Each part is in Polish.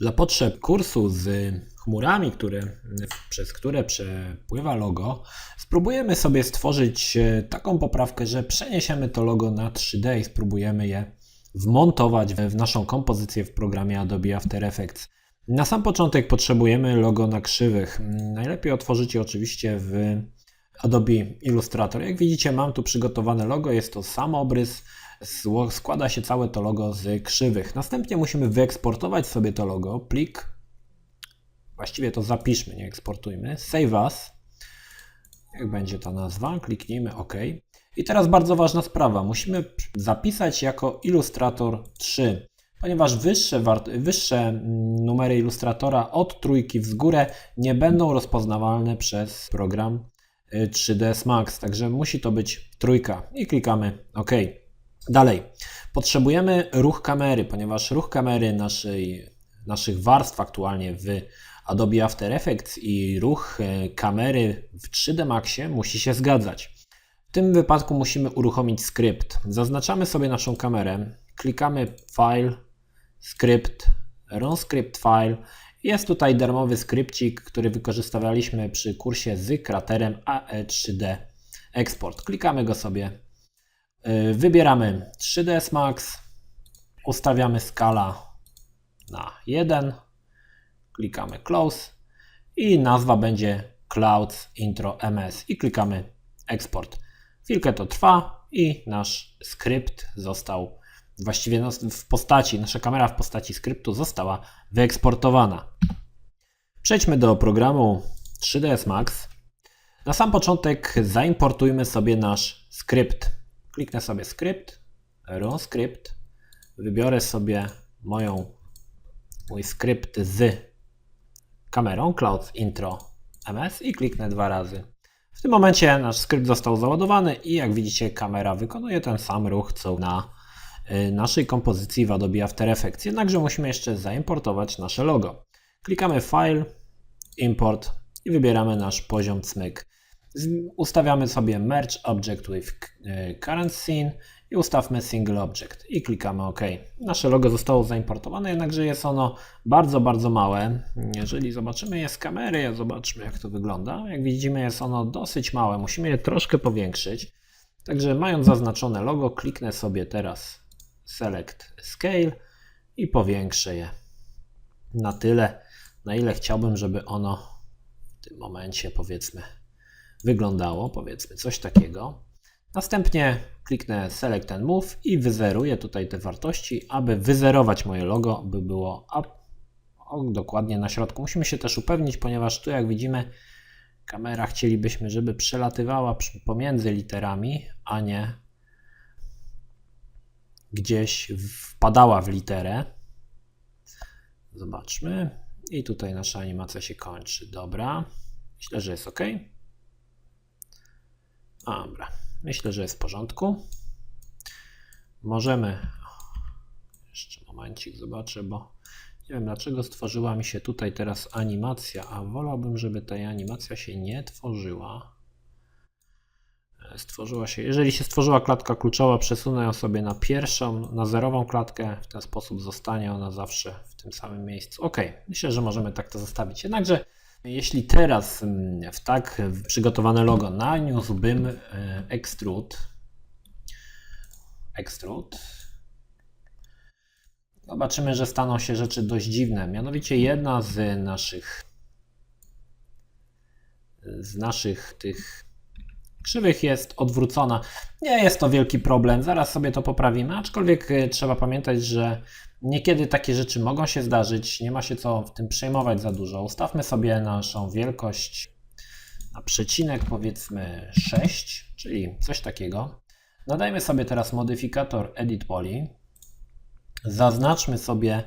Dla potrzeb kursu z chmurami, które, przez które przepływa logo, spróbujemy sobie stworzyć e, taką poprawkę, że przeniesiemy to logo na 3D i spróbujemy je wmontować w naszą kompozycję w programie Adobe After Effects. Na sam początek potrzebujemy logo na krzywych. Najlepiej otworzyć je oczywiście w Adobe Illustrator. Jak widzicie, mam tu przygotowane logo, jest to sam obrys. Składa się całe to logo z krzywych. Następnie musimy wyeksportować sobie to logo. Plik, właściwie to zapiszmy, nie eksportujmy. Save as. Jak będzie ta nazwa, kliknijmy OK. I teraz bardzo ważna sprawa. Musimy zapisać jako Illustrator 3, ponieważ wyższe, wyższe mm, numery Illustratora od trójki w górę nie będą rozpoznawalne przez program 3ds Max. Także musi to być trójka i klikamy OK. Dalej. Potrzebujemy ruch kamery, ponieważ ruch kamery naszej, naszych warstw aktualnie w Adobe After Effects i ruch e, kamery w 3D Maxie musi się zgadzać. W tym wypadku musimy uruchomić skrypt. Zaznaczamy sobie naszą kamerę, klikamy File, Script, Run Script File. Jest tutaj darmowy skrypcik, który wykorzystywaliśmy przy kursie z kraterem AE3D Export. Klikamy go sobie. Yy, Wybieramy 3ds Max, ustawiamy skala na 1, klikamy Close. I nazwa będzie Clouds Intro MS i klikamy Export. Chwilkę to trwa i nasz skrypt został, właściwie no, w postaci, nasza kamera w postaci skryptu została wyeksportowana. Przejdźmy do programu 3ds Max. Na sam początek zaimportujmy sobie nasz skrypt. Kliknę sobie skrypt, run script, wybiorę sobie moją, mój skrypt z kamerą Cloud Intro MS i kliknę dwa razy. W tym momencie nasz skrypt został załadowany i jak widzicie kamera wykonuje ten sam ruch co na naszej kompozycji w Adobe After Effects. Jednakże musimy jeszcze zaimportować nasze logo. Klikamy File, Import i wybieramy nasz poziom cmyk. Ustawiamy sobie Merge Object with e, Current Scene i ustawmy Single Object i klikamy OK. Nasze logo zostało zaimportowane, jednakże jest ono bardzo, bardzo małe. Jeżeli zobaczymy je z kamery, zobaczmy jak to wygląda. Jak widzimy jest ono dosyć małe, musimy je troszkę powiększyć. Także mając zaznaczone logo, kliknę sobie teraz Select Scale i powiększę je na tyle, na ile chciałbym, żeby ono w tym momencie powiedzmy wyglądało, powiedzmy coś takiego. Następnie kliknę Select and Move i wyzeruję tutaj te wartości, aby wyzerować moje logo, by było a, o, dokładnie na środku. Musimy się też upewnić, ponieważ tu jak widzimy kamera chcielibyśmy, żeby przelatywała pomiędzy literami, a nie gdzieś wpadała w literę. Zobaczmy. I tutaj nasza animacja się kończy. Dobra. Myślę, że jest ok. Dobra, myślę, że jest w porządku. Możemy. Jeszcze momencik zobaczę, bo nie wiem dlaczego stworzyła mi się tutaj teraz animacja, a wolałbym, żeby ta animacja się nie tworzyła. Stworzyła się, jeżeli się stworzyła klatka kluczowa, przesunę ją sobie na pierwszą, na zerową klatkę. W ten sposób zostanie ona zawsze w tym samym miejscu. Ok, myślę, że możemy tak to zostawić. Jednakże jeśli teraz mm, w tak przygotowane logo naniósłbym extrude, extrude, zobaczymy, że staną się rzeczy dość dziwne. Mianowicie jedna z naszych z naszych tych krzywych jest odwrócona. Nie jest to wielki problem, zaraz sobie to poprawimy, aczkolwiek e, trzeba pamiętać, że niekiedy takie rzeczy mogą się zdarzyć, nie ma się co w tym przejmować za dużo. Ustawmy sobie naszą wielkość na przecinek powiedzmy 6, czyli coś takiego. Dodajmy sobie teraz modyfikator Edit Poly. Zaznaczmy sobie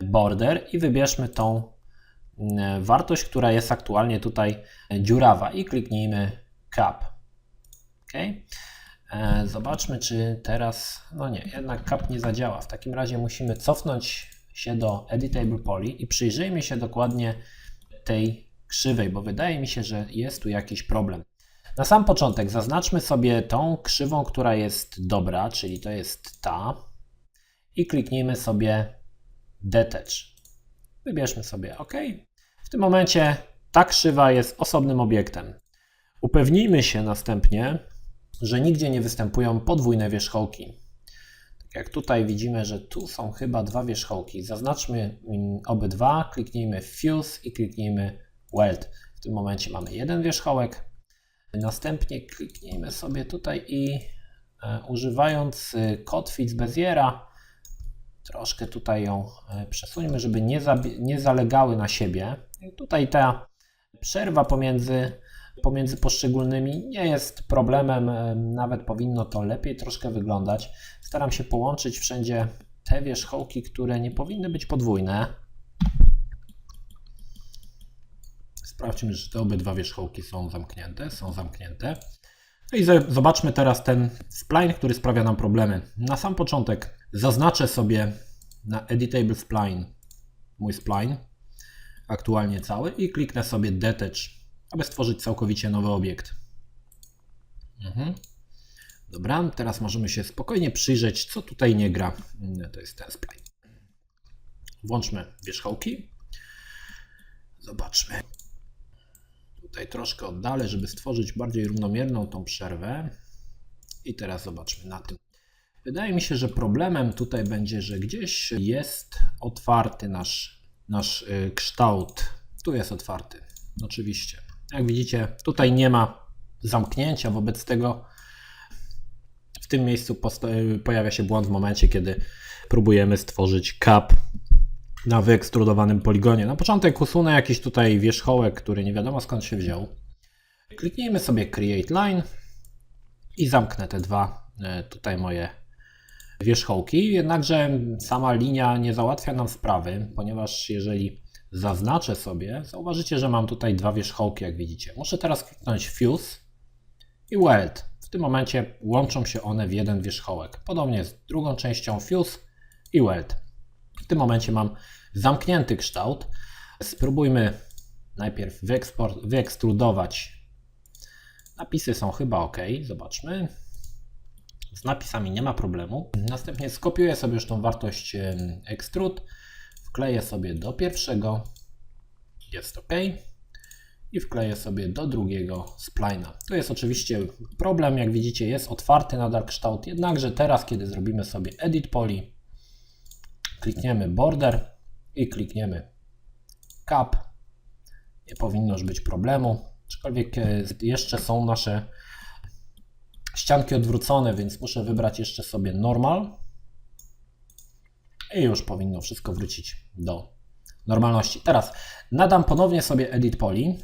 border i wybierzmy tą mm, wartość, która jest aktualnie tutaj dziurawa i kliknijmy Cap. OK. E, Zobaczmy, czy teraz. No nie, jednak cap nie zadziała. W takim razie musimy cofnąć się do Editable Poly i przyjrzyjmy się dokładnie tej krzywej, bo wydaje mi się, że jest tu jakiś problem. Na sam początek zaznaczmy sobie tą krzywą, która jest dobra, czyli to jest ta, i kliknijmy sobie Detach. Wybierzmy sobie OK. W tym momencie ta krzywa jest osobnym obiektem. Upewnijmy się następnie, że nigdzie nie występują podwójne wierzchołki. Tak jak tutaj widzimy, że tu są chyba dwa wierzchołki. Zaznaczmy obydwa, kliknijmy Fuse i kliknijmy Weld. W tym momencie mamy jeden wierzchołek. Następnie kliknijmy sobie tutaj i e, używając y, kotwic Beziera, troszkę tutaj ją e, przesuńmy, żeby nie, nie zalegały na siebie. I tutaj ta przerwa pomiędzy, pomiędzy poszczególnymi nie jest problemem, e, nawet powinno to lepiej troszkę wyglądać. Staram się połączyć wszędzie te wierzchołki, które nie powinny być podwójne. Sprawdźmy, że te obydwa wierzchołki są zamknięte. Są zamknięte. No i zobaczmy teraz ten spline, który sprawia nam problemy. Na sam początek zaznaczę sobie na Editable Spline mój spline, aktualnie cały, i kliknę sobie Detach, aby stworzyć całkowicie nowy obiekt. Mhm. Dobra, teraz możemy się spokojnie przyjrzeć, co tutaj nie gra. To jest ten spline. Włączmy wierzchołki. Zobaczmy. Tutaj troszkę oddalę, żeby stworzyć bardziej równomierną tą przerwę. I teraz zobaczmy na tym. Wydaje mi się, że problemem tutaj będzie, że gdzieś jest otwarty nasz, nasz y, kształt. Tu jest otwarty, oczywiście. Jak widzicie, tutaj nie ma zamknięcia, wobec tego w tym miejscu pojawia się błąd w momencie, kiedy próbujemy stworzyć cap na wyekstrudowanym poligonie. Na początek usunę jakiś tutaj wierzchołek, który nie wiadomo skąd się wziął. Kliknijmy sobie Create Line i zamknę te dwa e, tutaj moje wierzchołki. Jednakże sama linia nie załatwia nam sprawy, ponieważ jeżeli zaznaczę sobie, zauważycie, że mam tutaj dwa wierzchołki, jak widzicie. Muszę teraz kliknąć Fuse i Weld. W tym momencie łączą się one w jeden wierzchołek. Podobnie z drugą częścią Fuse i Weld. W tym momencie mam zamknięty kształt. Spróbujmy najpierw wyeksport, wyekstrudować. Napisy są chyba ok. Zobaczmy. Z napisami nie ma problemu. Następnie skopiuję sobie już tą wartość em, extrude. Wkleję sobie do pierwszego. Jest ok. I wkleję sobie do drugiego splina. Tu jest oczywiście problem, jak widzicie, jest otwarty nadal kształt, jednakże teraz, kiedy zrobimy sobie Edit Poly, klikniemy Border i klikniemy Cap. Nie powinno już być problemu, aczkolwiek e, jeszcze są nasze ścianki odwrócone, więc muszę wybrać jeszcze sobie Normal i już powinno wszystko wrócić do normalności. Teraz nadam ponownie sobie Edit Poly,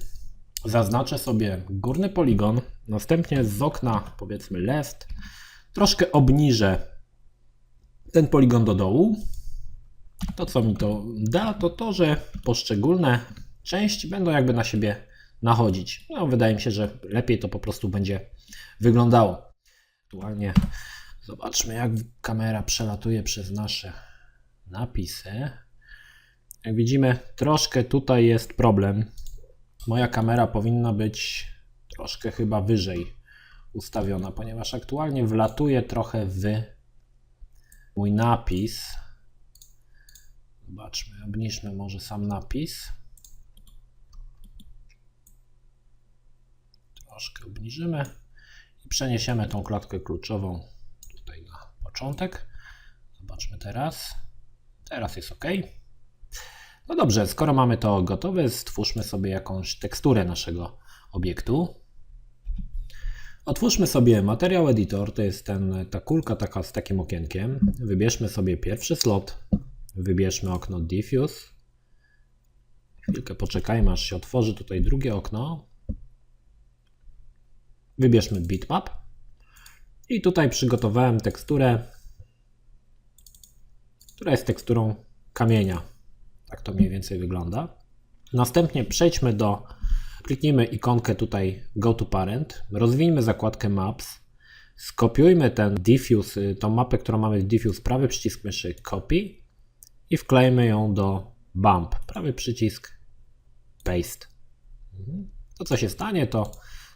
zaznaczę sobie górny poligon, następnie z okna powiedzmy left troszkę obniżę ten poligon do dołu. To co mi to da, to to, że poszczególne części będą jakby na siebie nachodzić. No, wydaje mi się, że lepiej to po prostu będzie wyglądało. Aktualnie zobaczmy, jak kamera przelatuje przez nasze napisy. Jak widzimy, troszkę tutaj jest problem. Moja kamera powinna być troszkę chyba wyżej ustawiona, ponieważ aktualnie wlatuje trochę w mój napis. Zobaczmy, obniżmy może sam napis. Troszkę obniżymy i przeniesiemy tą klatkę kluczową tutaj na początek. Zobaczmy teraz. Teraz jest ok. No dobrze, skoro mamy to gotowe, stwórzmy sobie jakąś teksturę naszego obiektu. Otwórzmy sobie Material Editor, to jest ten, ta kulka taka z takim okienkiem. Wybierzmy sobie pierwszy slot, wybierzmy okno Diffuse. Chwilkę poczekajmy, aż się otworzy tutaj drugie okno. Wybierzmy bitmap. I tutaj przygotowałem teksturę, która jest teksturą kamienia. Tak to mniej więcej wygląda. Następnie przejdźmy do, kliknijmy ikonkę tutaj Go to Parent, rozwijmy zakładkę Maps, skopiujmy ten diffuse, tą mapę, którą mamy w diffuse, prawy przycisk myszy Copy i wklejmy ją do Bump, prawy przycisk Paste. Mhm. To co się stanie, to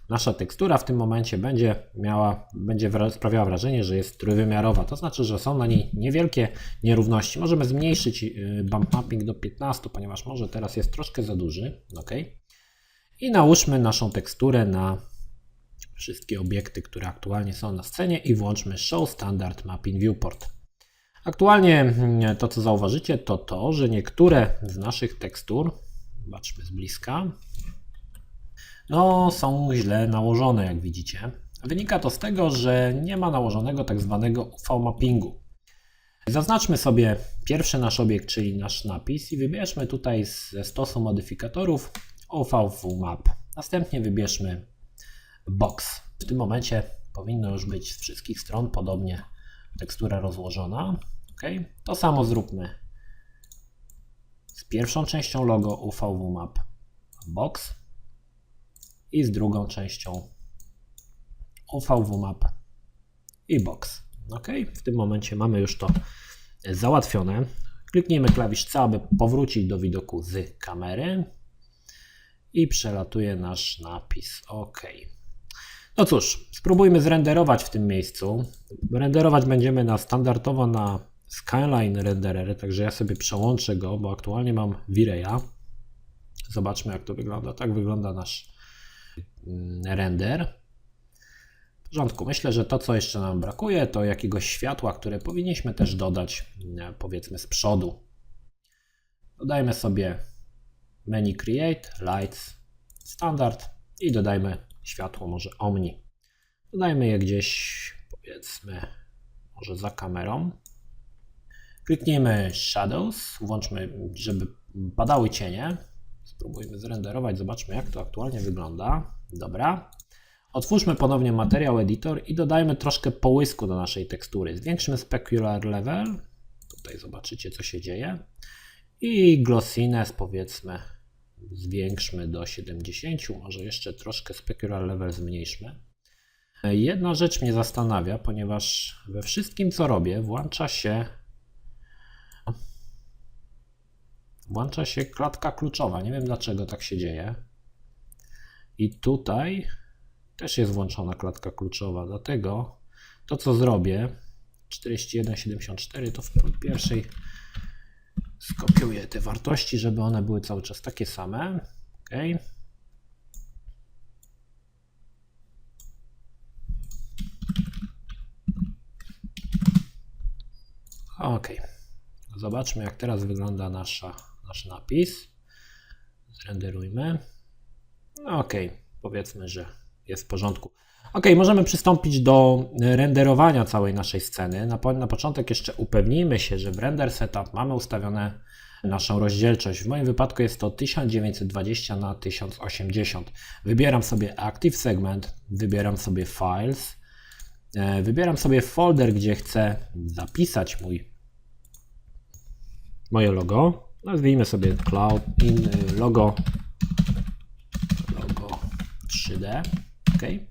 nasza tekstura w tym momencie będzie miała, będzie sprawiała wrażenie, że jest trójwymiarowa. To znaczy, że są na niej niewielkie nierówności. Możemy zmniejszyć y, bump mapping do 15, ponieważ może teraz jest troszkę za duży. ok? I nałóżmy naszą teksturę na wszystkie obiekty, które aktualnie są na scenie i włączmy Show Standard Mapping Viewport. Aktualnie mm, to, co zauważycie, to to, że niektóre z naszych tekstur, zobaczmy z bliska, no, są źle nałożone, jak widzicie. Wynika to z tego, że nie ma nałożonego tak zwanego UV mappingu. Zaznaczmy sobie pierwszy nasz obiekt, czyli nasz napis i wybierzmy tutaj ze stosu modyfikatorów UVV Map. Następnie wybierzmy box. W tym momencie powinno już być z wszystkich stron podobnie tekstura rozłożona. ok? To samo zróbmy z pierwszą częścią logo UVW Map box i z drugą częścią UVW Map i box. ok? W tym momencie mamy już to załatwione. Kliknijmy klawisz C, aby powrócić do widoku z kamery i przelatuje nasz napis OK. No cóż, spróbujmy zrenderować w tym miejscu. Renderować będziemy na standardowo na Skyline Renderer, także ja sobie przełączę go, bo aktualnie mam V-Raya. Zobaczmy jak to wygląda. Tak wygląda nasz render. W porządku, myślę, że to co jeszcze nam brakuje to jakiegoś światła, które powinniśmy też dodać mm, powiedzmy z przodu. Dodajmy sobie menu Create, Lights, Standard i dodajmy światło może Omni. Dodajmy je gdzieś, powiedzmy, może za kamerą. Kliknijmy Shadows, włączmy, żeby padały cienie. Spróbujmy zrenderować, zobaczmy jak to aktualnie wygląda. Dobra. Otwórzmy ponownie Material Editor i dodajmy troszkę połysku do naszej tekstury. Zwiększmy Specular Level. Tutaj zobaczycie co się dzieje. I glossiness powiedzmy zwiększmy do 70, może jeszcze troszkę specular level zmniejszmy. Jedna rzecz mnie zastanawia, ponieważ we wszystkim co robię włącza się włącza się klatka kluczowa. Nie wiem dlaczego tak się dzieje. I tutaj też jest włączona klatka kluczowa, dlatego to co zrobię 41,74 to w pierwszej skopiuję te wartości, żeby one były cały czas takie same. OK. OK. Zobaczmy, jak teraz wygląda nasza, nasz napis. Zrenderujmy. OK. Powiedzmy, że jest w porządku. Ok, możemy przystąpić do renderowania całej naszej sceny. Na, po, na początek jeszcze upewnijmy się, że w Render Setup mamy ustawione naszą rozdzielczość. W moim wypadku jest to 1920 na 1080. Wybieram sobie Active Segment, wybieram sobie Files, e, wybieram sobie folder, gdzie chcę zapisać mój, moje logo. Nazwijmy sobie Cloud in logo, logo 3D. Okay.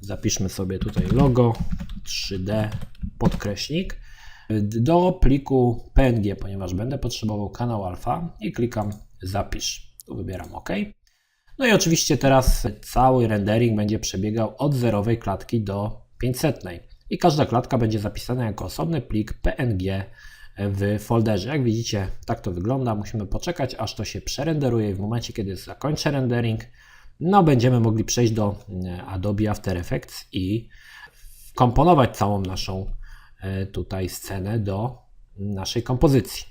Zapiszmy sobie tutaj logo 3D podkreśnik do pliku PNG, ponieważ będę potrzebował kanał alfa i klikam zapisz. Tu wybieram OK. No i oczywiście teraz cały rendering będzie przebiegał od zerowej klatki do 500 i każda klatka będzie zapisana jako osobny plik PNG w folderze. Jak widzicie, tak to wygląda. Musimy poczekać, aż to się przerenderuje w momencie, kiedy zakończę rendering, no będziemy mogli przejść do Adobe After Effects i komponować całą naszą tutaj scenę do naszej kompozycji.